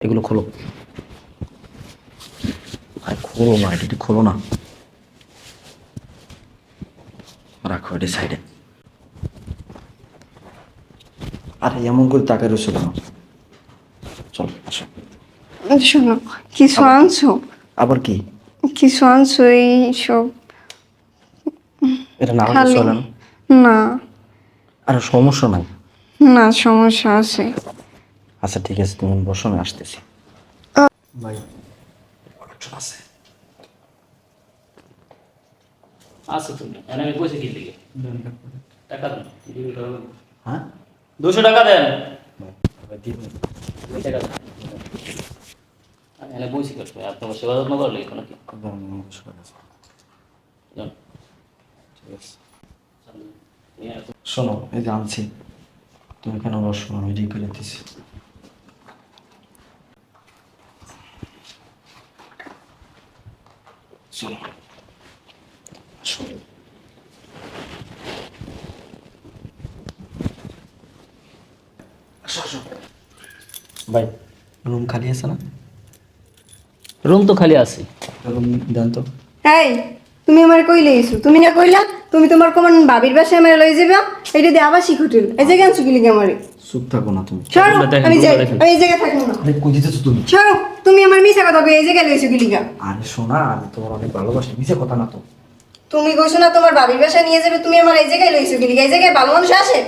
এগুলো খোলো। আর খোলো না এটা খোলো না। রাখো এটা সাইডে আরে এমন করে তাকায় রয়েছে কেন? চল আসো। শোনো কিছু আনছো? আবার কি? কিছু আনছো এই সব এটা না হলে না না। আরে সমস্যা নাই। না সমস্যা আছে। আচ্ছা ঠিক আছে তুমি বসো আমি আসতেছি। ভাই প্রোডাকশন আছে? আছে তুমি এখানে আমি পয়সা কিনতে গিয়ে টাকা দেন হ্যাঁ? দুশো টাকা দেন। সেবা যত্ন করলে কোনো কি। ঠিক। শোনো এই যে আনছি তুমি কেন বসো আমি রেডি করে দিছি। চলো আসো। আসো, আসো। ভাই রুম খালি আছে না? রুম তো খালি আছে। রুম দেন তো। এই তুমি আমার কই লইছো তুমি না কইলা তুমি তোমার কোন ভাবির বাসায় আমার লই যাবে এটা দিয়ে আবাসিক হোটেল এই জায়গায় আনছো কি লিগে আমারে? চুপ থাকো না তুমি। আমি যাই আমি এই জায়গায় থাকব না। আরে কই দিতেছো তুমি? তুমি আমার মিছা কথা কই এই জায়গায় লইছো কি লিগা? আরে শোনা আমি তোমার অনেক ভালোবাসি মিছে কথা না তো। তুমি কইছো না তোমার ভাবির বাসায় নিয়ে যাবে তুমি আমার এই জায়গায় লইছো কি লিগা? এই জায়গায় ভালো মানুষ আসে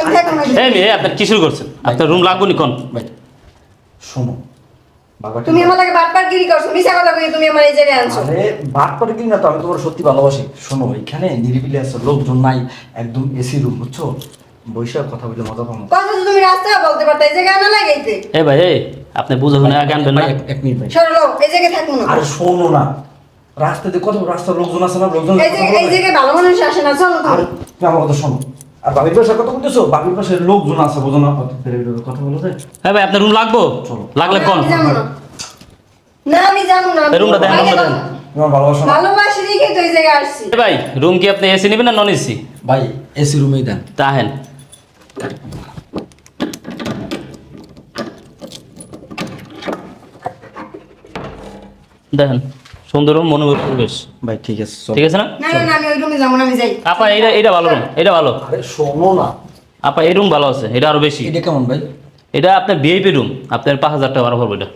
আমি থাকব না। এই মেয়ে আপনার কিশোর করছেন? আপনার রুম লাগবো নি কোন? ভাই শোনো তুমি আমার লাগে বাটপার গিরি করছ মিছা কথা কই তুমি আমার এই জায়গায় আনছো। আরে বাদ করে কিনা তো আমি তোমার সত্যি ভালোবাসি। শোনো এখানে নিরিবিলি আছে লোকজন নাই একদম এসি রুম বুঝছ? বৈশাখ কথা বলে মজা পাবো। তুমি রাস্তায় বলতে পারতে এই জায়গায় আনা লাগাইতে? এই ভাই এই আপনি বুঝে না আগে আনবেন না। এক- মিনিট ভাই। সরো লোক, এই জায়গায় থাকব না। আরে শোনো না। রাস্তাতে কত রাস্তার লোকজন আছে না লোকজন এই জায়গায় এই জায়গায় ভালো মানুষ আসে না চলো আর আমার কথা শোনো। আর বাবির পাশে কথা বলতেছো? বাবির পাশে লোকজন আছে বোঝো না। কথা বলো যে হ্যাঁ ভাই আপনার রুম লাগবো? চলো। লাগলে কোন? না। না আমি যাব না এই রুমটা দেন, রুমটা। দেন। তোমার ভালোবাসি দেখে তো এই জায়গায় আসছি। এই ভাই রুম কি আপনি এসি নেবেন না নন এসি ভাই এসি রুমেই দেন। তাহেন দেখেন সুন্দর রুম মনোরম পরিবেশ। ভাই ঠিক আছে ঠিক আছে না? না না না আমি ওই রুমে যাব না আমি যাই। আপা এটা এটা ভালো রুম এটা ভালো। আরে শোনো না। আপা এই রুম ভালো আছে এটা আরও বেশি। এটা কেমন ভাই? এটা আপনার ভিআইপি রুম আপনার পাঁচ হাজার টাকা ভাড়া পড়বে এটা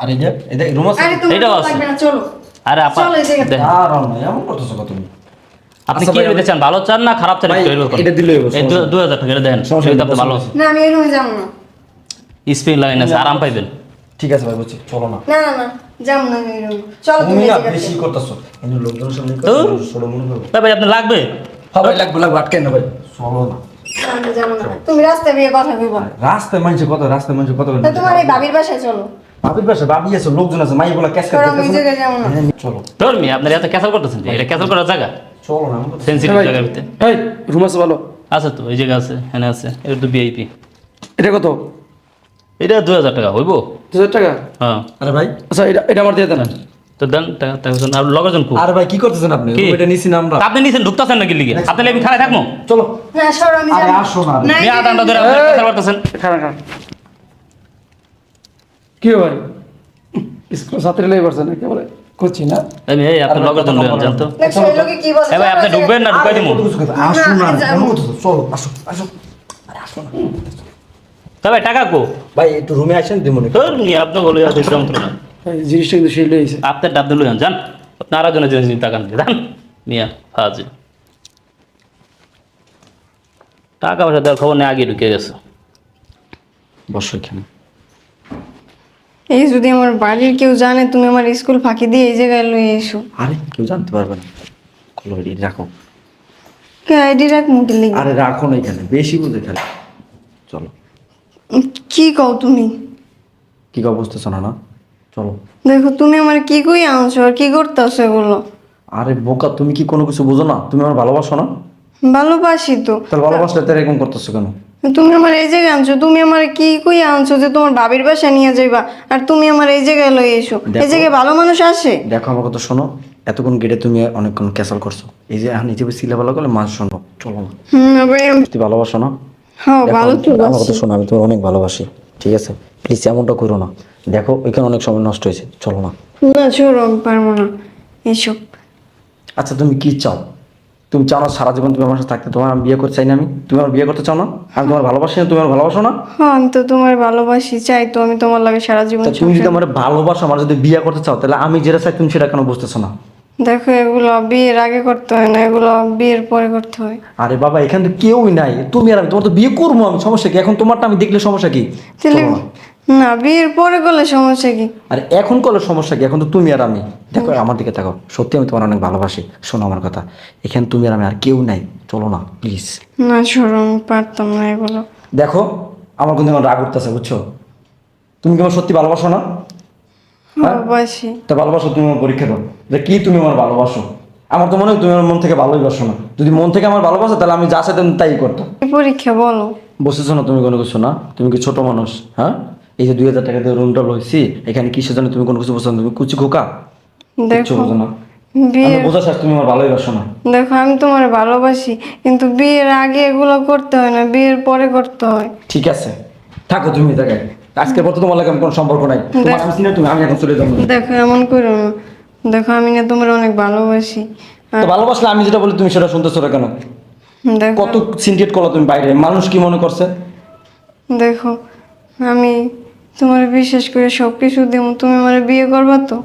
আর এটা এটা রুম আছে? আরে তুমি এইটাও আছে। না চলো। আরে আপা এই। দেখেন, আর না এমন করতেছো কত তুমি? আপনি আচ্ছা কি নিতে চান ভালো চান না খারাপ চান এটা দিলেই হবে, এই সমস্যা নেই। দুই হাজার টাকা এটা দেন সমস্যা নেই, এটা আপনি ভালো। না আমি ওই রুমে যাব না। স্প্রিং লাইন আছে আরাম পাইবেন। ঠিক আছে ভাই বুঝছি চলো না। না না না না আমি চলো তুমি না বেশি করতেছো। কিন্তু লোকজনের সামনে তো? ষোলো মনে ভাই আপনার লাগবে? হ্যাঁ ভাই লাগবে লাগবে আটকে না ভাই। চলো না। আমি তুমি রাস্তায় কথা কইবা। রাস্তায় রাস্তায় তোমার এই বাসায় চলো। বাবির পাশে বাবি আছে লোকজন আছে মাই বলা ক্যাশ চলো, আমি ওই জায়গায় যাব না। চলো। ধর্মি আপনার এত ক্যাসেল করতেছেন এটা ক্যাসেল করার জায়গা? চলো না আমাকে সেন্সিটিভ ভিতরে। এই রুম আছে ভালো। আছে তো এই জায়গা আছে এখানে আছে এটা তো ভিআইপি এটা কত? এটা দুই হাজার টাকা হইব? দু হাজার টাকা? হ্যাঁ। আরে ভাই। আচ্ছা এটা এটা আমার দিয়ে দেন। তো দেন টাকা টাকা দেন। আর লগের জন খুব আরে ভাই কি করতেছেন আপনি? কি? এটা নিছি না আমরা। আপনি নিছেন ঢুকতেছেন নাকি লিগে? আপনি লেবি খারাপ থাকব? চলো। না সরো আমি আরে যাব। আসো না। রে। না মেয়ে ধরে আপনি ক্যাসেল করতেছেন। খারাপ খারাপ কি হবে ভাই? স্কুল ছাত্রী লেগে পড়ছে না বলে করছি এই লগের লোকে কি বলে এই ভাই আপনি ঢুকবেন না ঢুকাই আরে দিমু। কত কিছু কথা। আসো না না, এমন করতেছো চলো আসো আসো। আরে আসো না তা ভাই টাকা কো? ভাই একটু রুমে আসেন দিমু না ধর নিয়ে আপনি বলে আছে যন্ত্রণা। এই জিনিসটা কিন্তু সেই লেগেছে আপনার ডাব দিল যান আপনি আর জনের জিনিস টাকা নিতে যান। নিয়ে হাজির টাকা পয়সা দেওয়ার খবর নেই আগে ঢুকে গেছে। বসো এখানে এই যদি আমার বাড়ির কেউ জানে তুমি আমার স্কুল ফাঁকি দিয়ে এই জায়গায় লই এসো। আরে কেউ জানতে পারবে না। খোলো এটি রাখো। কে আইডি রাখ মুখে আরে রাখো না এখানে বেশি বুঝে খালি। চলো। কি কও তুমি? কি অবস্থা শোনা না চলো। দেখো তুমি আমার কি কই আনছো আর কি করতেছো এগুলো? আরে বোকা তুমি কি কোনো কিছু বুঝো না? তুমি আমার ভালোবাসো না? ভালোবাসি তো। তাহলে ভালোবাসলে তো এরকম করতেছো কেন? তুমি আমার এই জায়গায় আনছো তুমি আমার কি কই আনছো যে তোমার বাবির বাসা নিয়ে যাইবা? আর তুমি আমার এই জায়গায় লই এসো। এই জায়গায় ভালো মানুষ আসে? দেখো আমার কথা শোনো এতক্ষণ গেটে তুমি অনেকক্ষণ ক্যাসাল করছ। এই যে এখন নিজে সিলে ভালো করলে মাছ শোনো চলো। না হুম ভালোবাসো না? হ্যাঁ ভালো তো আমার কথা শোনো আমি তোমার অনেক ভালোবাসি ঠিক আছে? প্লিজ এমনটা করো না। দেখো ওইখানে অনেক সময় নষ্ট হয়েছে চলো না। না আমি পারব না। এসব আচ্ছা তুমি কি চাও? তুমি চাও না সারা জীবন তুমি আমার সাথে থাকতে? তোমার আমি বিয়ে করতে চাই না আমি? তুমি আমার বিয়ে করতে চাও না? আমি তোমার ভালোবাসি না তুমি আমার ভালোবাসো না? হ্যাঁ আমি তো তোমার ভালোবাসি চাই তো আমি তোমার লাগে সারা জীবন তুমি যদি আমার ভালোবাসো আমার যদি বিয়ে করতে চাও তাহলে আমি যেটা চাই তুমি সেটা কেন বুঝতেছো না? দেখো এগুলো বিয়ের আগে করতে হয় না এগুলো বিয়ের পরে করতে হয়। আরে বাবা এখানে তো কেউই নাই। তুমি আর আমি তোমার তো বিয়ে করব আমি সমস্যা কি? এখন তোমারটা আমি দেখলে সমস্যা কি? তাহলে চলো না। না বিয়ের পরে করলে সমস্যা কি? আর এখন করলে সমস্যা কি? এখন তো তুমি আর আমি। দেখো আমার দিকে দেখো সত্যি আমি তোমার অনেক ভালোবাসি। শোনো আমার কথা। এখানে তুমি আর আমি আর কেউ নাই। চলো না প্লিজ না আমি পারতাম না এগুলো। দেখো আমার কিন্তু এখন রাগ উঠতেছে বুঝছ? তুমি কি আমার সত্যি ভালোবাসো না? ভালোবাসি। তা ভালোবাসো তুমি আমার পরীক্ষা দাও। যে কি তুমি আমার ভালোবাসো? আমার তো মনে হয় তুমি আমার মন থেকে ভালোই বাসো না। যদি মন থেকে আমার ভালোবাসো তাহলে আমি যা চাইতে তাই করতাম। কি পরীক্ষা বলো। বসেছো না তুমি কোনো কিছু না? তুমি কি ছোট মানুষ হ্যাঁ? এই যে দুই হাজার টাকা দিয়ে রুমটা লইছি এখানে কিসের জন্য তুমি কোনো কিছু বুঝছ না? তুমি কুচি খোকা? কিচ্ছু দেখো বোঝো না। বোঝা তুমি আমার ভালোই বাসো না। দেখো আমি তোমার ভালোবাসি কিন্তু বিয়ের আগে এগুলো করতে হয় না বিয়ের পরে করতে হয়। ঠিক আছে। থাকো তুমি জায়গায় আজকের পর তো তোমার লাগে কোনো সম্পর্ক নাই। তোমার আমি চিনি তুমি আমি এখন চলে যাব। দেখো এমন করো না। দেখো আমি না তোমার অনেক ভালোবাসি। তো ভালোবাসলে আমি যেটা বলি তুমি সেটা শুনতেছো না কেন? দেখো। কত সিনক্রেট করল তুমি বাইরে? মানুষ কি মনে করছে? দেখো আমি তোমার বিশ্বাস করে সব কিছু দেবো। তুমি আমার বিয়ে করবা তো?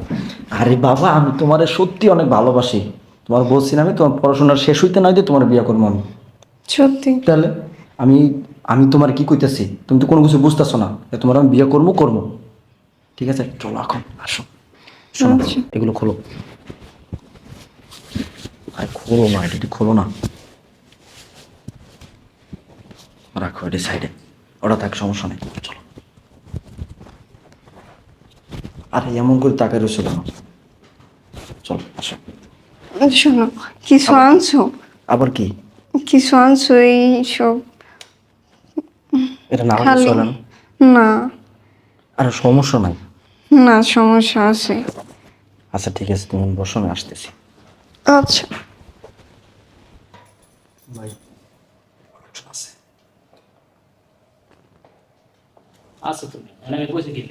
আরে বাবা আমি তোমার সত্যি অনেক ভালোবাসি। তোমার বলছি না আমি তোমার পড়াশোনা শেষ হইতে নয় যে তোমার বিয়ে করব আমি। সত্যি। তাহলে আমি আমি তোমার কি কইতেছি? তুমি তো কোনো কিছু বুঝতেছো না তোমার আমি বিয়ে করব করব। ঠিক আছে? চলো এখন আসো। শোনো আচ্ছা। এগুলো খোলো। আর খোলো না এটা খোলো না। রাখো এটি সাইডে ওটা থাক সমস্যা নেই। চলো। আরে এমন করে তাকায় রয়েছে কেন? চলো আসো। শোনো কিছু আনছো? আবার কি? কিছু আনছো এই সব এটা না হলে চলে না। না। আরে সমস্যা নাই। না সমস্যা আছে। আচ্ছা ঠিক আছে তুমি বসো আমি আসতেছি। আচ্ছা। ভাই আছে। আচ্ছা তুমি এখানে আমি বসে কি?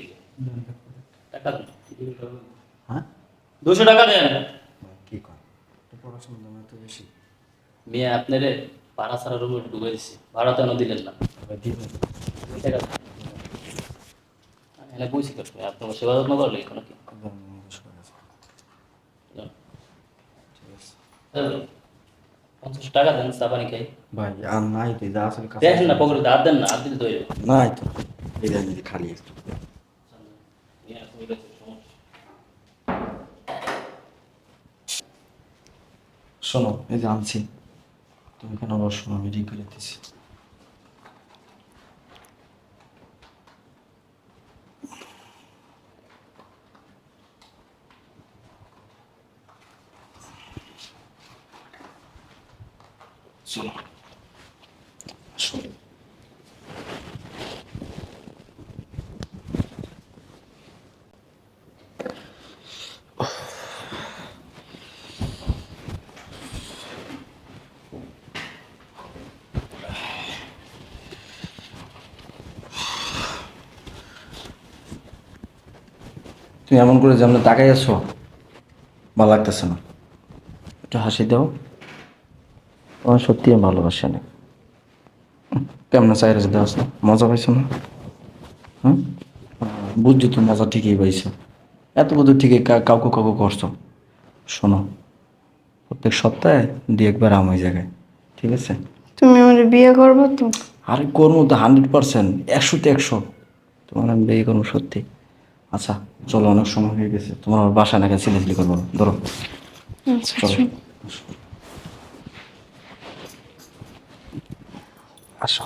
টাকা দেন হ্যাঁ? দুশো টাকা দেন। কি কর পড়াশোনার দাম এত বেশি মেয়ে আপনারে ভাড়া ছাড়া রুমে ঢুকে দিছি। ভাড়া তো এনে দিলেন না। এখানে আপনি আমার সেবা যত্ন করলে কোনো কি? পঞ্চাশ টাকা দেন চা পানি খাই। ভাই আর নাই তুই যা আসলে কাছে দেখেন না পকেটে দেন না তৈরি নাই তো। এই খালি। শোনো এই যে আনছি। তুমি কেন বসো আমি রেডি করে দিছি চলো। তুমি এমন করে যেমন তাকাই আছো ভালো লাগতেছে না। একটু হাসি দাও। তোমার সত্যি আমি ভালোবাসি অনেক। কেমন চাইরে দেওয়া আছে? মজা পাইছো না? হ্যাঁ বুঝছ তো মজা ঠিকই পাইছো। এত বুঝো ঠিকই কা- কাউকে কাউকে করছ। শোনো প্রত্যেক সপ্তাহে দু একবার আম ওই জায়গায় ঠিক আছে? তুমি আমার বিয়ে করব তো। আরে করব তো হান্ড্রেড পার্সেন্ট একশোতে একশো। তোমার আমি বিয়ে করব সত্যি। আচ্ছা চলো অনেক সময় হয়ে গেছে। তোমার আমার বাসা নাকি সিরিয়াসলি করব? ধরো। আচ্ছা চলো। আসো।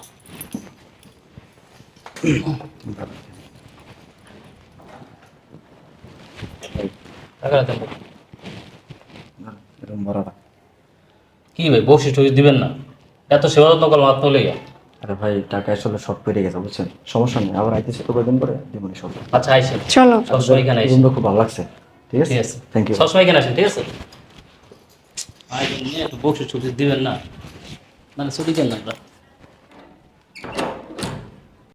কি ভাই বসে টসে দিবেন না? এত সেবা যত্ন করলাম আপনার লেগে আরে ভাই টাকা আসলে শর্ট পড়ে গেছে বুঝছেন? সমস্যা নেই আবার আইতেছে তো কয়েকদিন পরে? দিবনি সব। আচ্ছা আইসেন। চলো। সবসময় এখানে আইসেন। রুমটা খুব ভালো লাগছে। ঠিক আছে? ঠিক আছে। থ্যাংক ইউ সবসময় এখানে আসেন ঠিক আছে? ভাই একটু বসে ছুটি দিবেন না। মানে ছুটি কেন আমরা।